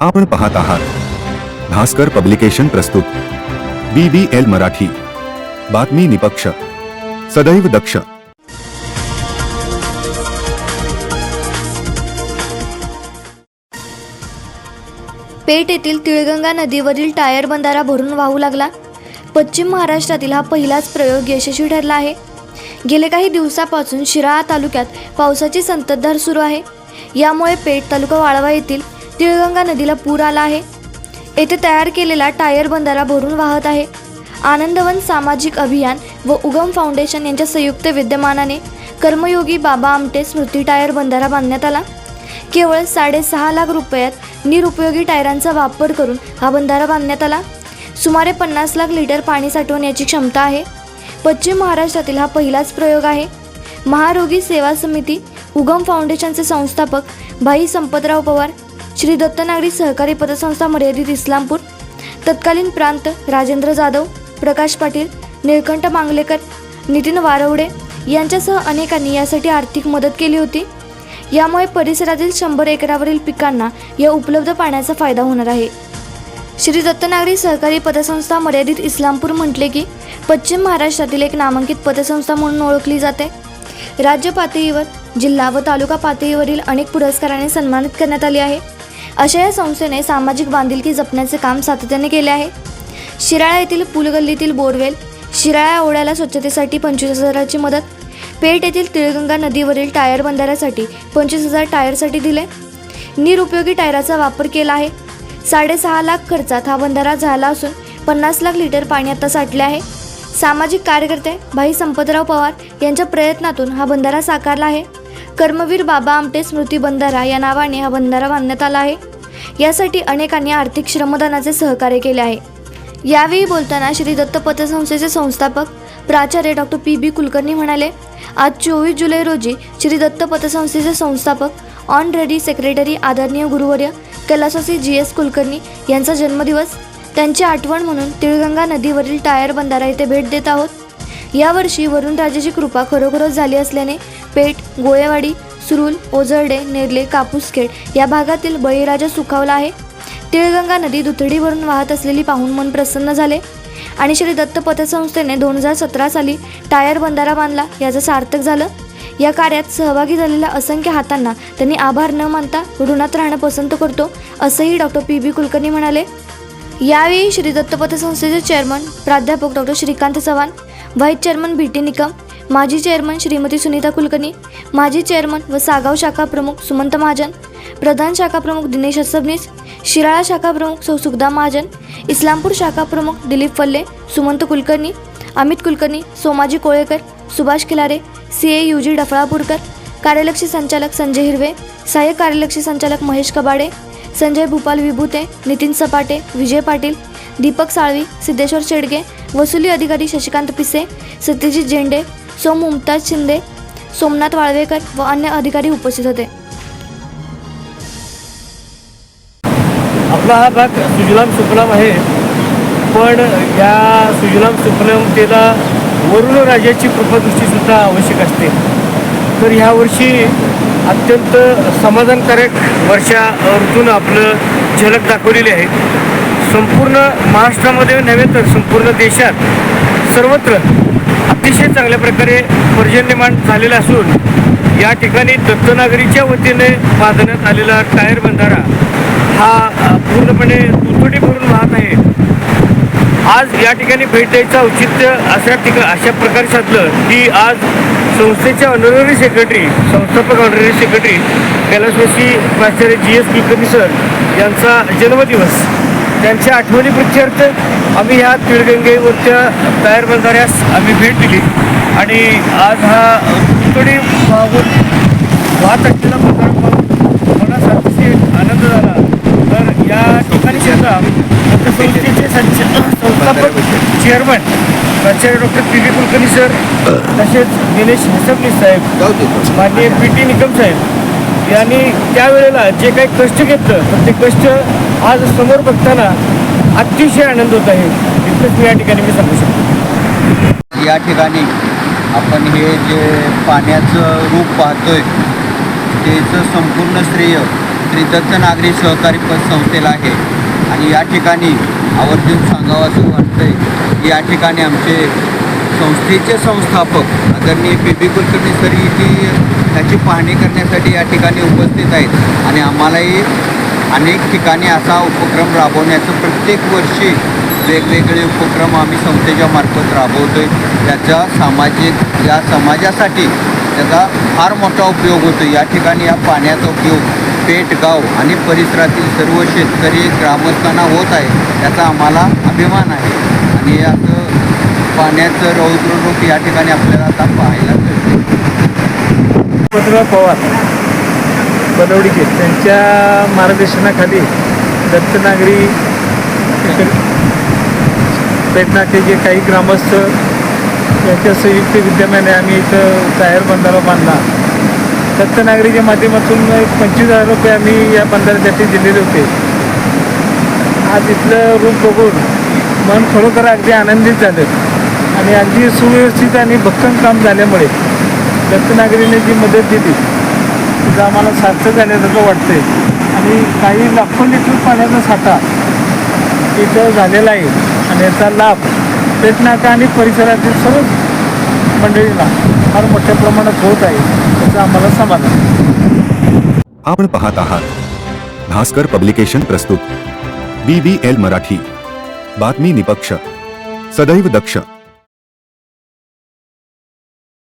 आपण पाहत आहात. भास्कर पब्लिकेशन प्रस्तुत. B B L Marathi. बातमी निपक्ष. सदैव दक्ष. पेठ येथील तिळगंगा नदीवरील टायर बंधारा भरून वाहू लागला. पश्चिम महाराष्ट्रातील हा पहिलाच प्रयोग यशस्वी ठरला आहे. गेले काही दिवसापासून शिराळा तालुक्यात पावसाची संततधार सुरू आहे. यामुळे पेठ तालुका वाळवा येथील तिळगंगा नदीला पूर आला आहे. येथे तयार केलेला टायर बंधारा भरून वाहत आहे. आनंदवन सामाजिक अभियान व उगम फाउंडेशन यांच्या संयुक्त विद्यमानाने कर्मयोगी बाबा आमटे स्मृती टायर बंधारा बांधण्यात आला. केवळ साडेसहा लाख रुपयात निरुपयोगी टायरांचा वापर करून हा बंधारा बांधण्यात आला. सुमारे पन्नास लाख लिटर पाणी साठवण्याची क्षमता आहे. पश्चिम महाराष्ट्रातील हा पहिलाच प्रयोग आहे. महारोगी सेवा समिती उगम फाउंडेशनचे संस्थापक भाई संपतराव पवार श्री दत्तनागरी सहकारी पतसंस्था मर्यादित इस्लामपूर तत्कालीन प्रांत राजेंद्र जाधव प्रकाश पाटील निळकंठ मांगलेकर नितीन वारवडे यांच्यासह अनेकांनी यासाठी आर्थिक मदत केली होती. यामुळे परिसरातील शंभर एकरावरील पिकांना या उपलब्ध पाण्याचा फायदा होणार आहे. श्री दत्तनागरी सहकारी पतसंस्था मर्यादित इस्लामपूर म्हटले की पश्चिम महाराष्ट्रातील एक नामांकित पतसंस्था म्हणून ओळखली जाते. राज्य पातळीवर जिल्हा व तालुका पातळीवरील अनेक पुरस्काराने सन्मानित करण्यात आले आहे. अशा या संस्थेने सामाजिक बांधिलकी जपण्याचे काम सातत्याने केले आहे. शिराळा येथील पुलगल्लीतील बोरवेल शिराळा ओढ्याला स्वच्छतेसाठी पंचवीस हजाराची मदत पेठ येथील तिळगंगा नदीवरील टायर बंधाऱ्यासाठी पंचवीस हजार टायरसाठी दिले. निरुपयोगी टायराचा वापर केला आहे. साडेसहा लाख खर्चात हा बंधारा झाला असून पन्नास लाख लिटर पाणी आता साठले आहे. सामाजिक कार्यकर्ते भाई संपतराव पवार यांच्या प्रयत्नातून हा बंधारा साकारला आहे. कर्मवीर बाबा आमटे स्मृती बंधारा या नावाने हा बंधारा बांधण्यात आला आहे. यासाठी अनेकांनी आर्थिक श्रमदानाचे सहकार्य केले आहे. यावेळी बोलताना श्री दत्त पतसंस्थेचे संस्थापक प्राचार्य डॉक्टर पी बी कुलकर्णी म्हणाले आज चोवीस जुलै रोजी श्री दत्त पतसंस्थेचे संस्थापक ऑन रेडी सेक्रेटरी आदरणीय गुरुवर्य कैलासवासी जी एस कुलकर्णी यांचा जन्मदिवस त्यांची आठवण म्हणून तिळगंगा नदीवरील टायर बंधारा येथे भेट देत आहोत. यावर्षी वरुणराजाची कृपा खरोखरच झाली असल्याने पेठ गोळेवाडी सुरुल ओझरडे नेरले कापूसखेड या भागातील बळीराजा सुखावला आहे. तिळगंगा नदी दुथडीवरून वाहत असलेली पाहून मन प्रसन्न झाले. आणि श्री दत्त पतसंस्थेने दोन हजार सतरा साली टायर बंधारा बांधला याचं सार्थक झालं. या कार्यात सहभागी झालेल्या असंख्य हातांना त्यांनी आभार न मानता ऋणात राहणं पसंत करतो असंही डॉक्टर पी. बी. कुलकर्णी म्हणाले. यावेळी श्री दत्त पतसंस्थेचे चेअरमन प्राध्यापक doctor Shrikant Chavan vice chairman B T Nikam माजी चेअरमन श्रीमती सुनीता कुलकर्णी माजी चेअरमन व सागाव शाखा प्रमुख सुमंत महाजन प्रधान शाखा प्रमुख दिनेश सबनीस शिराळा शाखा प्रमुख सौ सुखदा महाजन इस्लामपूर शाखा प्रमुख Dilip Phalle Sumant Kulkarni Amit Kulkarni Somaji Kolekar Subhash Khilare C A U G Daphalapurkar कार्यलक्षी संचालक संजय हिरवे सहाय्यक कार्यलक्षी संचालक महेश कबाडे संजय भूपाल विभूते नितीन सपाटे विजय पाटील दीपक साळवी सिद्धेश्वर शेडगे वसुली अधिकारी शशिकांत पिसे सत्यजित झेंडे सोम मुमताज शिंदे सोमनाथ वाळवेकर व अन्य अधिकारी उपस्थित होते. आपला हा भाग सुजलाम सुफलाम आहे. पण या सुजलाम सुफलामतेला वरुण राजाची कृपादृष्टीसुद्धा आवश्यक असते. तर ह्या वर्षी अत्यंत समाधानकारक वर्षा ऋतून आपलं झलक दाखवलेली आहे. संपूर्ण महाराष्ट्रामध्ये नव्हे तर संपूर्ण देशात सर्वत्र अतिशय चांगल्या प्रकारे पर्जन्यमान झालेलं असून या ठिकाणी दत्तनागरीच्या वतीने बांधण्यात आलेला टायर बंधारा हा पूर्णपणे दुतडी भरून वाहत आहे. आज या ठिकाणी भेट द्यायचं औचित्य अशा ठिका अशा प्रकारे साधलं की आज संस्थेच्या ऑनररी सेक्रेटरी संस्थापक ऑनररी सेक्रेटरी कैलासवासी प्राचार्य जी एस कुलकर्णी सर यांचा जन्मदिवस त्यांच्या आठवणी प्रत्यर्थ आम्ही ह्या तिळगंगेवरच्या टायर बंधाऱ्यास आम्ही भेट दिली. आणि आज हा दुतडी वाहून वाहत असलेला बंधारा पाहून मला अतिशय आनंद झाला. तर या ठिकाणी सुद्धा संस्थेचे संस्थापक चेअरमन प्राचार्य doctor P V Kulkarni sir तसेच दिनेश हसबनीस साहेब माननीय पी टी निकम साहेब यांनी त्यावेळेला जे काही कष्ट घेतलं तर ते कष्ट आज समोर बघताना अतिशय आनंद होत आहे. इतकंच मी या ठिकाणी मी सांगू शकतो. या ठिकाणी आपण हे जे पाण्याचं रूप पाहतोय त्याचं संपूर्ण श्रेय श्री दत्त नागरी सहकारी पतसंस्थेला आहे. आणि या ठिकाणी आवर्जून सांगावं असं वाटतंय की या ठिकाणी आमचे संस्थेचे संस्थापक आदरणीय बी बी कुलकर्णी सर ही त्याची पाहणी करण्यासाठी या ठिकाणी उपस्थित आहेत. आणि आम्हालाही अनेक ठिकाणी असा उपक्रम राबवण्याचं प्रत्येक वर्षी वेगवेगळे उपक्रम आम्ही संस्थेच्या मार्फत राबवतोय. त्याचा सामाजिक या समाजासाठी त्याचा फार मोठा उपयोग होतो या ठिकाणी या पाण्याचा उपयोग पेटगाव आणि परिसरातील सर्व शेतकरी ग्रामस्थांना होत आहे त्याचा आम्हाला अभिमान आहे. आणि याचं असं पाण्याचं रौद्ररूप या ठिकाणी आपल्याला आता पाहायला मिळते पवार. बनवडीचे त्यांच्या मार्गदर्शनाखाली दत्तनागरी पेटनाचे जे काही ग्रामस्थ यांच्या संयुक्त विद्यमाने आम्ही इथं जाहीर बंधारा बांधला. दत्तनागरीच्या माध्यमातून एक पंचवीस हजार रुपये आम्ही या बंधाऱ्यासाठी दिलेले होते. आज इथलं रूप बघून मन खरोखर अगदी आनंदित झालं. आणि अगदी सुव्यवस्थित आणि भक्कम काम झाल्यामुळे दत्तनागरीने जी मदत दिली तिचं आम्हाला सार्थ झाल्यासारखं वाटते आणि काही लाखो लिटर पाण्याचा साठा इथं झालेला आहे. आणि याचा लाभ पेटनाका आणि परिसरातील सर्व मंडळींना फार मोठ्या प्रमाणात होत आहे त्याचं आम्हाला समाधान आपण पाहत आहात. भास्कर पब्लिकेशन प्रस्तुत. B B L Marathi. बातमी निपक्ष. सदैव दक्ष.